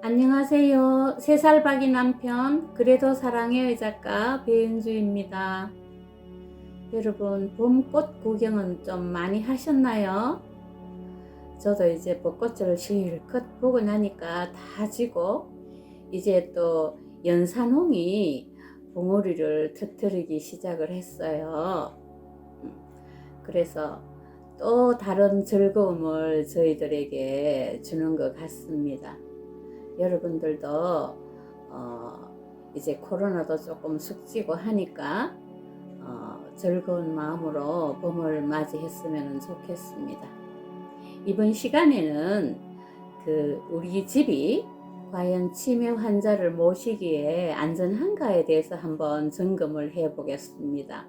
안녕하세요. 세살 박이 남편, 그래도 사랑해요 작가 배은주입니다. 여러분, 봄꽃 구경은 좀 많이 하셨나요? 저도 이제 벚꽃을 실컷 보고 나니까 다 지고, 이제 또 연산홍이 봉오리를 터뜨리기 시작을 했어요. 그래서 또 다른 즐거움을 저희들에게 주는 것 같습니다. 여러분들도 어 이제 코로나도 조금 숙지고 하니까 어 즐거운 마음으로 봄을 맞이했으면 좋겠습니다. 이번 시간에는 그 우리 집이 과연 치매 환자를 모시기에 안전한가에 대해서 한번 점검을 해 보겠습니다.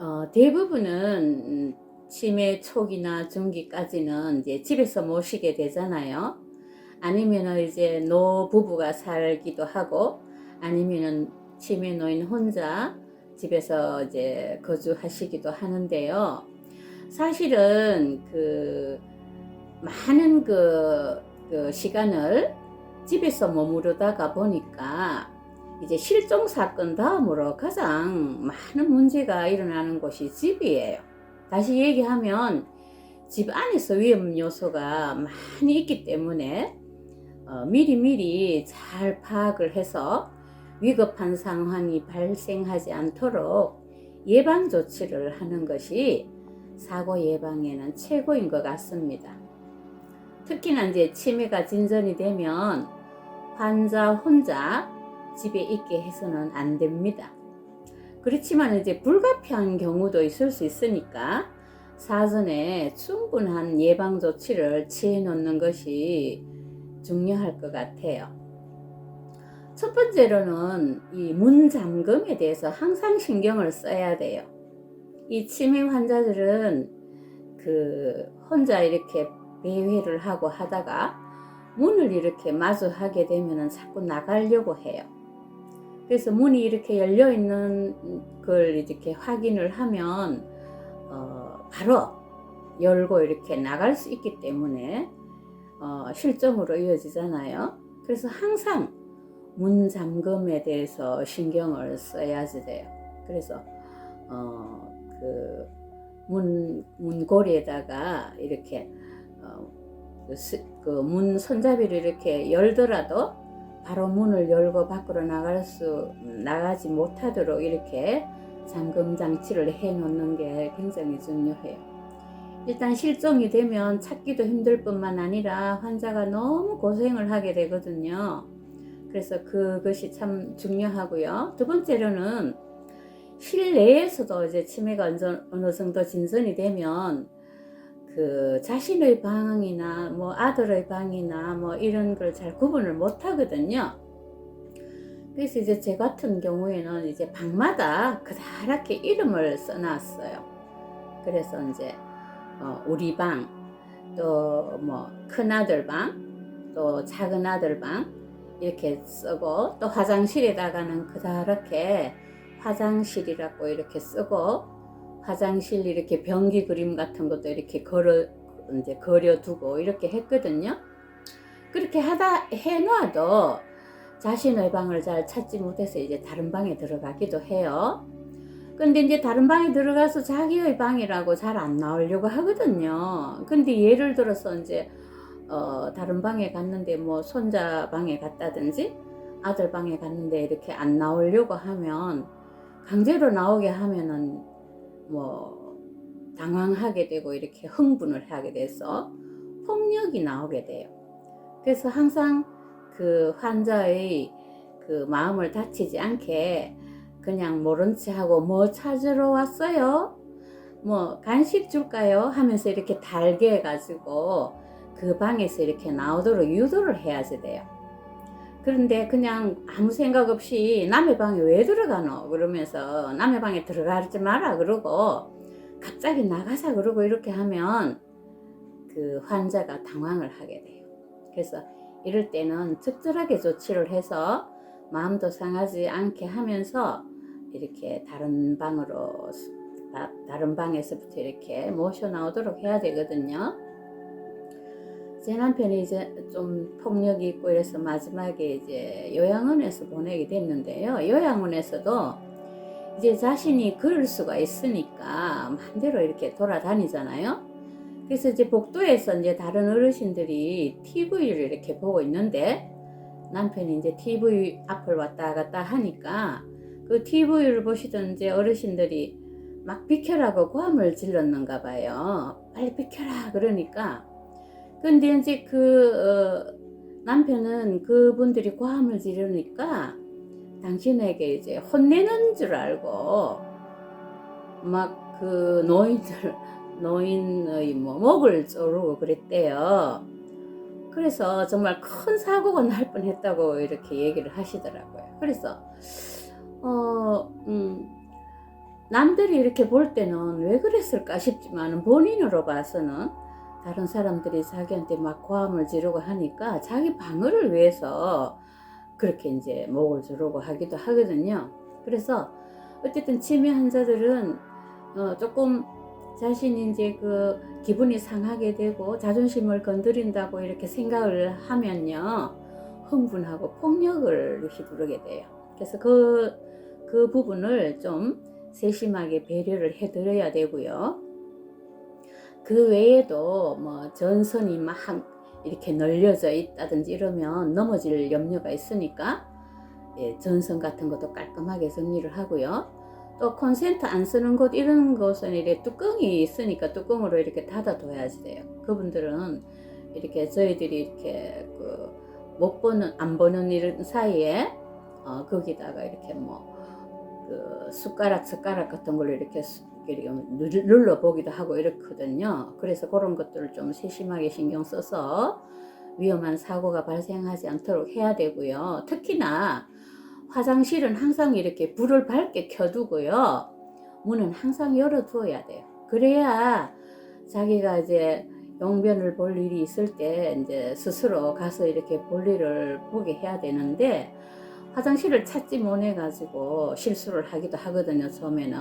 어, 대부분은 음, 치매 초기나 중기까지는 이제 집에서 모시게 되잖아요. 아니면은 이제 노 부부가 살기도 하고 아니면은 치매 노인 혼자 집에서 이제 거주하시기도 하는데요. 사실은 그 많은 그, 그 시간을 집에서 머무르다가 보니까 이제 실종 사건 다음으로 가장 많은 문제가 일어나는 곳이 집이에요. 다시 얘기하면 집 안에서 위험 요소가 많이 있기 때문에 어, 미리미리 잘 파악을 해서 위급한 상황이 발생하지 않도록 예방 조치를 하는 것이 사고 예방에는 최고인 것 같습니다. 특히나 이제 치매가 진전이 되면 환자 혼자 집에 있게 해서는 안 됩니다. 그렇지만 이제 불가피한 경우도 있을 수 있으니까 사전에 충분한 예방 조치를 취해 놓는 것이 중요할 것 같아요. 첫 번째로는 이 문 잠금에 대해서 항상 신경을 써야 돼요. 이 치매 환자들은 그 혼자 이렇게 배회를 하고 하다가 문을 이렇게 마주하게 되면 자꾸 나가려고 해요. 그래서 문이 이렇게 열려 있는 걸 이렇게 확인을 하면 어, 바로 열고 이렇게 나갈 수 있기 때문에 어, 실종으로 이어지잖아요. 그래서 항상 문 잠금에 대해서 신경을 써야지 돼요. 그래서 어, 그 문, 문고리에다가 이렇게 어, 그문 손잡이를 이렇게 열더라도 바로 문을 열고 밖으로 나갈 수 나가지 못하도록 이렇게 잠금 장치를 해 놓는 게 굉장히 중요해요. 일단 실종이 되면 찾기도 힘들 뿐만 아니라 환자가 너무 고생을 하게 되거든요. 그래서 그것이 참 중요하고요. 두 번째로는 실내에서도 이제 치매가 어느 정도 진전이 되면 그 자신의 방이나 뭐 아들의 방이나 뭐 이런 걸 잘 구분을 못 하거든요. 그래서 이제 제 같은 경우에는 이제 방마다 그다랗게 이름을 써놨어요. 그래서 이제 어 우리 방, 또 뭐 큰아들 방, 또 작은 아들 방 이렇게 쓰고 또 화장실에다가는 그다랗게 화장실이라고 이렇게 쓰고 화장실 이렇게 변기 그림 같은 것도 이렇게 걸어 이제 그려두고 이렇게 했거든요. 그렇게 하다 해놔도 자신의 방을 잘 찾지 못해서 이제 다른 방에 들어가기도 해요. 근데 이제 다른 방에 들어가서 자기의 방이라고 잘 안 나오려고 하거든요. 근데 예를 들어서 이제 어 다른 방에 갔는데 뭐 손자 방에 갔다든지 아들 방에 갔는데 이렇게 안 나오려고 하면 강제로 나오게 하면은 뭐 당황하게 되고 이렇게 흥분을 하게 돼서 폭력이 나오게 돼요. 그래서 항상 그 환자의 그 마음을 다치지 않게 그냥 모른 체 하고 뭐 찾으러 왔어요? 뭐 간식 줄까요? 하면서 이렇게 달게 해가지고 그 방에서 이렇게 나오도록 유도를 해야지 돼요. 그런데 그냥 아무 생각 없이 남의 방에 왜 들어가노? 그러면서 남의 방에 들어가지 마라 그러고 갑자기 나가자 그러고 이렇게 하면 그 환자가 당황을 하게 돼요. 그래서 이럴 때는 적절하게 조치를 해서 마음도 상하지 않게 하면서 이렇게 다른 방으로 다른 방에서부터 이렇게 모셔 나오도록 해야 되거든요. 제 남편이 이제 좀 폭력이 있고 이래서 마지막에 이제 요양원에서 보내게 됐는데요. 요양원에서도 이제 자신이 그럴 수가 있으니까 마음대로 이렇게 돌아다니잖아요. 그래서 이제 복도에서 이제 다른 어르신들이 TV를 이렇게 보고 있는데 남편이 이제 TV 앞을 왔다 갔다 하니까 그 TV를 보시던 이제 어르신들이 막 비켜라고 고함을 질렀는가 봐요. 빨리 비켜라 그러니까 근데 이제 그 어, 남편은 그분들이 고함을 지르니까 당신에게 이제 혼내는 줄 알고 막 그 노인들 노인의 뭐 목을 조르고 그랬대요. 그래서 정말 큰 사고가 날 뻔했다고 이렇게 얘기를 하시더라고요. 그래서 어 음, 남들이 이렇게 볼 때는 왜 그랬을까 싶지만 본인으로 봐서는 다른 사람들이 자기한테 막 고함을 지르고 하니까 자기 방어를 위해서 그렇게 이제 목을 조르고 하기도 하거든요. 그래서 어쨌든 치매 환자들은 어 조금 자신이 이제 그 기분이 상하게 되고 자존심을 건드린다고 이렇게 생각을 하면요. 흥분하고 폭력을 휘두르게 돼요. 그래서 그, 그 부분을 좀 세심하게 배려를 해드려야 되고요. 그 외에도 뭐 전선이 막 이렇게 널려져 있다든지 이러면 넘어질 염려가 있으니까 예, 전선 같은 것도 깔끔하게 정리를 하고요. 또 콘센트 안 쓰는 곳 이런 곳은 이렇게 뚜껑이 있으니까 뚜껑으로 이렇게 닫아둬야지 돼요. 그분들은 이렇게 저희들이 이렇게 그 못 보는 안 보는 이런 사이에 어, 거기다가 이렇게 뭐 그 숟가락 숟가락 같은 걸로 이렇게 수- 이렇게 눌러 보기도 하고 이렇거든요. 그래서 그런 것들을 좀 세심하게 신경 써서 위험한 사고가 발생하지 않도록 해야 되고요. 특히나 화장실은 항상 이렇게 불을 밝게 켜두고요. 문은 항상 열어두어야 돼요. 그래야 자기가 이제 용변을 볼 일이 있을 때 이제 스스로 가서 이렇게 볼 일을 보게 해야 되는데 화장실을 찾지 못해가지고 실수를 하기도 하거든요, 처음에는.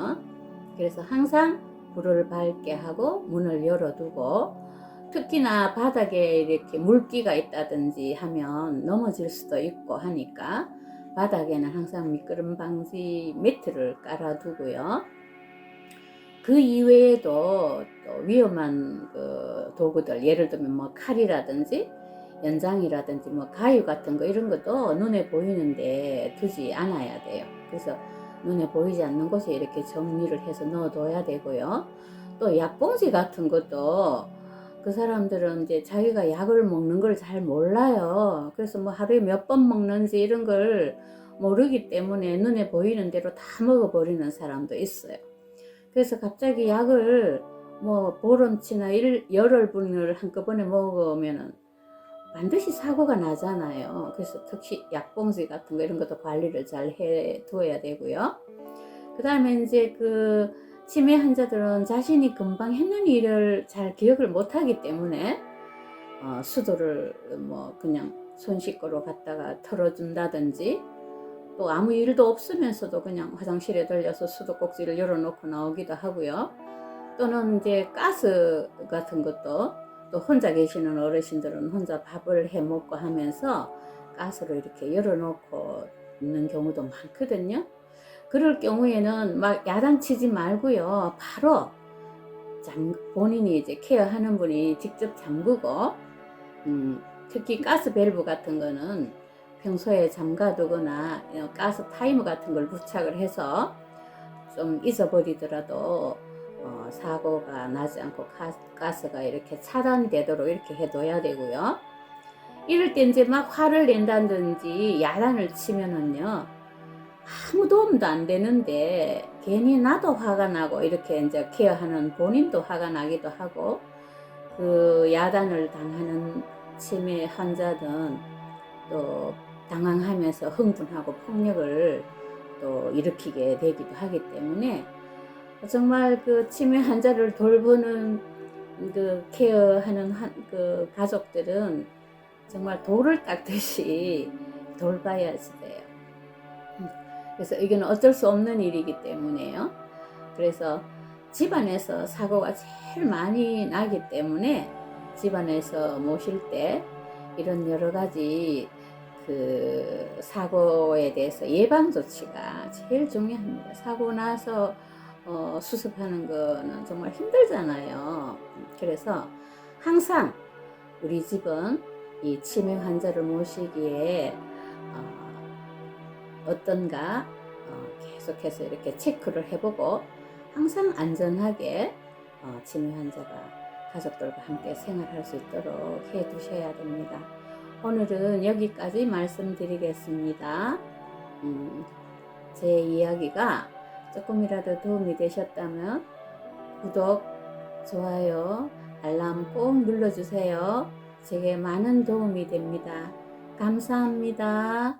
그래서 항상 불을 밝게 하고 문을 열어두고 특히나 바닥에 이렇게 물기가 있다든지 하면 넘어질 수도 있고 하니까 바닥에는 항상 미끄럼 방지 매트를 깔아두고요. 그 이외에도 또 위험한 그 도구들, 예를 들면 뭐 칼이라든지 연장이라든지 뭐 가위 같은 거 이런 것도 눈에 보이는데 두지 않아야 돼요. 그래서 눈에 보이지 않는 곳에 이렇게 정리를 해서 넣어둬야 되고요. 또 약봉지 같은 것도 그 사람들은 이제 자기가 약을 먹는 걸 잘 몰라요. 그래서 뭐 하루에 몇 번 먹는지 이런 걸 모르기 때문에 눈에 보이는 대로 다 먹어버리는 사람도 있어요. 그래서 갑자기 약을 뭐 보름치나 일, 열흘 분을 한꺼번에 먹으면은 반드시 사고가 나잖아요. 그래서 특히 약봉지 같은 거 이런 것도 관리를 잘 해 두어야 되고요. 그 다음에 이제 그 치매 환자들은 자신이 금방 했는 일을 잘 기억을 못 하기 때문에 어, 수도를 뭐 그냥 손 씻고로 갔다가 털어준다든지 또 아무 일도 없으면서도 그냥 화장실에 들려서 수도꼭지를 열어놓고 나오기도 하고요. 또는 이제 가스 같은 것도 또 혼자 계시는 어르신들은 혼자 밥을 해 먹고 하면서 가스를 이렇게 열어놓고 있는 경우도 많거든요. 그럴 경우에는 막 야단치지 말고요. 바로 잠, 본인이 이제 케어하는 분이 직접 잠그고, 음, 특히 가스 밸브 같은 거는 평소에 잠가두거나 어, 가스 타이머 같은 걸 부착을 해서 좀 잊어버리더라도 어, 사고가 나지 않고 가, 스가 이렇게 차단되도록 이렇게 해둬야 되고요. 이럴 때 이제 막 화를 낸다든지 야단을 치면은요. 아무 도움도 안 되는데 괜히 나도 화가 나고 이렇게 이제 케어하는 본인도 화가 나기도 하고 그 야단을 당하는 치매 환자든 또 당황하면서 흥분하고 폭력을 또 일으키게 되기도 하기 때문에 정말 그 치매 환자를 돌보는 그 케어하는 한, 그 가족들은 정말 돌을 닦듯이 돌봐야지 돼요. 그래서 이거는 어쩔 수 없는 일이기 때문에요. 그래서 집안에서 사고가 제일 많이 나기 때문에 집안에서 모실 때 이런 여러 가지 그 사고에 대해서 예방 조치가 제일 중요합니다. 사고 나서 어, 수습하는 거는 정말 힘들잖아요. 그래서 항상 우리 집은 이 치매 환자를 모시기에 어, 어떤가 어, 계속해서 이렇게 체크를 해보고 항상 안전하게 어, 치매 환자가 가족들과 함께 생활할 수 있도록 해 두셔야 됩니다. 오늘은 여기까지 말씀드리겠습니다. 음, 제 이야기가 조금이라도 도움이 되셨다면 구독, 좋아요, 알람 꼭 눌러주세요. 제게 많은 도움이 됩니다. 감사합니다.